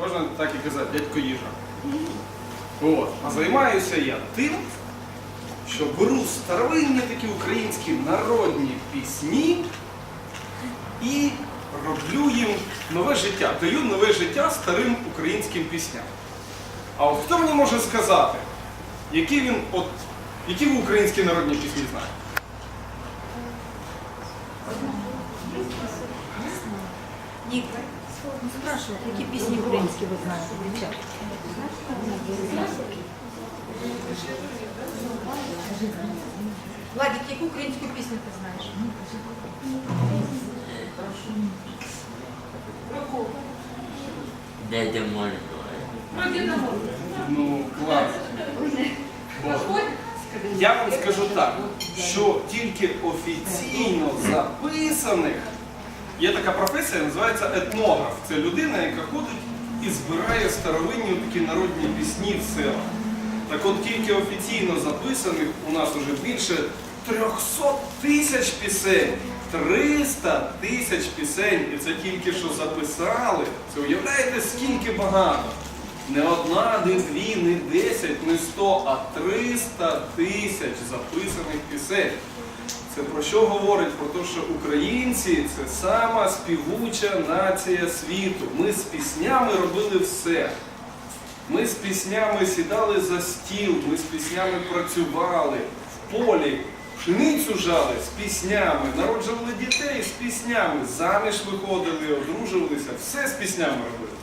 Можна так і казати, дядько їжа. От. А займаюся я тим, що беру старовинні такі українські народні пісні і роблю їм нове життя, даю нове життя старим українським пісням. А от хто мені може сказати, які він, от, які ви українські народні пісні знаєте? Ник, спрашивают, какие песни украинские вы знаете, девчата? Владик, яку українську пісню ти знаєш? Дядя Молька. Ну, клас. Я вам скажу так, що тільки офіційно записаних є така професія, називається етнограф. Це людина, яка ходить і збирає старовинні такі народні пісні в селах. Так от тільки офіційно записаних у нас вже більше 300 тисяч пісень. 300 тисяч пісень. І це тільки що записали. Це уявляєте, скільки багато? Не одна, не дві, не десять, не сто, а 300 тисяч записаних пісень. Це про що говорить? Про те, що українці це сама співуча нація світу. Ми з піснями робили все. Ми з піснями сідали за стіл, ми з піснями працювали в полі, пшеницю жали з піснями, народжували дітей з піснями, заміж виходили, одружувалися, все з піснями робили.